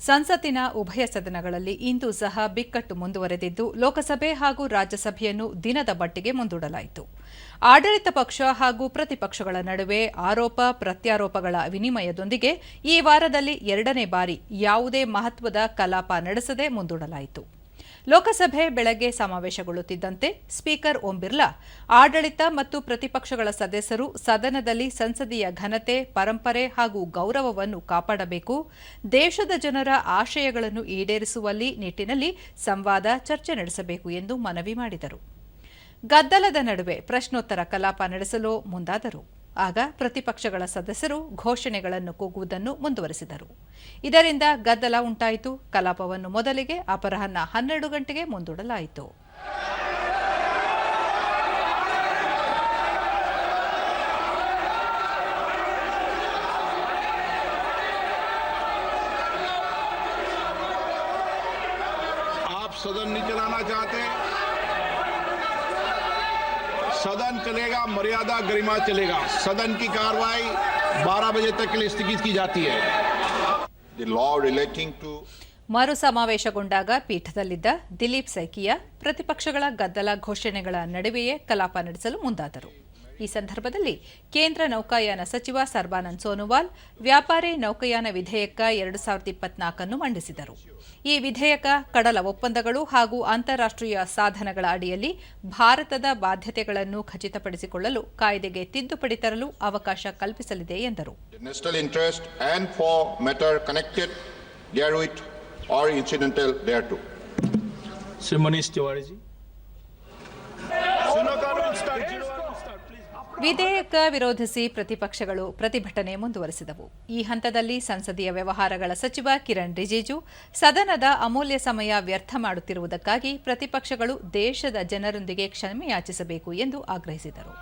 ಸಂಸತ್ತಿನ ಉಭಯ ಸದನಗಳಲ್ಲಿ ಇಂದು ಸಹ ಬಿಕ್ಕಟ್ಟು ಮುಂದುವರೆದಿದ್ದು, ಲೋಕಸಭೆ ಹಾಗೂ ರಾಜ್ಯಸಭೆಯನ್ನು ದಿನದ ಬಟ್ಟಿಗೆ ಮುಂದೂಡಲಾಯಿತು. ಆಡಳಿತ ಪಕ್ಷ ಹಾಗೂ ಪ್ರತಿಪಕ್ಷಗಳ ನಡುವೆ ಆರೋಪ, ಪ್ರತ್ಯಾರೋಪಗಳ ವಿನಿಮಯದೊಂದಿಗೆ ಈ ವಾರದಲ್ಲಿ ಎರಡನೇ ಬಾರಿ ಯಾವುದೇ ಮಹತ್ವದ ಕಲಾಪ ನಡೆಸದೆ ಮುಂದೂಡಲಾಯಿತು. ಲೋಕಸಭೆ ಬೆಳಗ್ಗೆ ಸಮಾವೇಶಗೊಳ್ಳುತ್ತಿದ್ದಂತೆ ಸ್ಪೀಕರ್ ಓಂ ಬಿರ್ಲಾ, ಆಡಳಿತ ಮತ್ತು ಪ್ರತಿಪಕ್ಷಗಳ ಸದಸ್ಯರು ಸದನದಲ್ಲಿ ಸಂಸದೀಯ ಘನತೆ, ಪರಂಪರೆ ಹಾಗೂ ಗೌರವವನ್ನು ಕಾಪಾಡಬೇಕು, ದೇಶದ ಜನರ ಆಶಯಗಳನ್ನು ಈಡೇರಿಸುವಲ್ಲಿ ನಿಟ್ಟಿನಲ್ಲಿ ಸಂವಾದ, ಚರ್ಚೆ ನಡೆಸಬೇಕು ಎಂದು ಮನವಿ ಮಾಡಿದರು. ಗದ್ದಲದ ನಡುವೆ ಪ್ರಶ್ನೋತ್ತರ ಕಲಾಪ ನಡೆಸಲು ಮುಂದಾದರು. ಆಗ ಪ್ರತಿಪಕ್ಷಗಳ ಸದಸ್ಯರು ಘೋಷಣೆಗಳನ್ನು ಕೂಗುವುದನ್ನು ಮುಂದುವರೆಸಿದರು ಇದರಿಂದ ಗದ್ದಲ ಉಂಟಾಯಿತು ಕಲಾಪವನ್ನು ಮೊದಲಿಗೆ ಅಪರಾಹ್ನ ಹನ್ನೆರಡು ಗಂಟೆಗೆ ಮುಂದೂಡಲಾಯಿತು आप सदन नहीं चलाना चाहते सदन चलेगा मर्यादा गरिमा चलेगा सदन की कार्रवाई 12 बजे तक के लिए स्थगित की जाती है the law relating to ಮರು ಸಮಾವೇಶಗೊಂಡಾಗ ಪೀಠದಲ್ಲಿದ್ದ ದಿಲೀಪ್ ಸೈಕಿಯಾ ಪ್ರತಿಪಕ್ಷಗಳ ಗದ್ದಲ ಘೋಷಣೆಗಳ ನಡುವೆಯೇ ಕಲಾಪ ನಡೆಸಲು ಮುಂದಾದರು ಈ ಸಂದರ್ಭದಲ್ಲಿ ಕೇಂದ್ರ ನೌಕಾಯಾನ ಸಚಿವ ಸರ್ಬಾನಂದ್ ಸೋನೋವಾಲ್ ವ್ಯಾಪಾರಿ ನೌಕಾಯಾನ ವಿಧೇಯಕ ಎರಡು ಸಾವಿರದ ಇಪ್ಪತ್ನಾಲ್ಕನ್ನು ಮಂಡಿಸಿದರು. ಈ ವಿಧೇಯಕ ಕಡಲ ಒಪ್ಪಂದಗಳು ಹಾಗೂ ಅಂತಾರಾಷ್ಟ್ರೀಯ ಸಾಧನಗಳ ಅಡಿಯಲ್ಲಿ ಭಾರತದ ಬಾಧ್ಯತೆಗಳನ್ನು ಖಚಿತಪಡಿಸಿಕೊಳ್ಳಲು ಕಾಯ್ದೆಗೆ ತಿದ್ದುಪಡಿ ತರಲು ಅವಕಾಶ ಕಲ್ಪಿಸಲಿದೆ ಎಂದರು. The national ವಿಧೇಯಕ ವಿರೋಧಿಸಿ ಪ್ರತಿಪಕ್ಷಗಳು ಪ್ರತಿಭಟನೆ ಮುಂದುವರೆಸಿದವು. ಈ ಹಂತದಲ್ಲಿ ಸಂಸದೀಯ ವ್ಯವಹಾರಗಳ ಸಚಿವ ಕಿರಣ್ ರಿಜಿಜು ಸದನದ ಅಮೂಲ್ಯ ಸಮಯ ವ್ಯರ್ಥ ಮಾಡುತ್ತಿರುವುದಕ್ಕಾಗಿ ಪ್ರತಿಪಕ್ಷಗಳು ದೇಶದ ಜನರೊಂದಿಗೆ ಕ್ಷಮೆಯಾಚಿಸಬೇಕು ಎಂದು ಆಗ್ರಹಿಸಿದರು.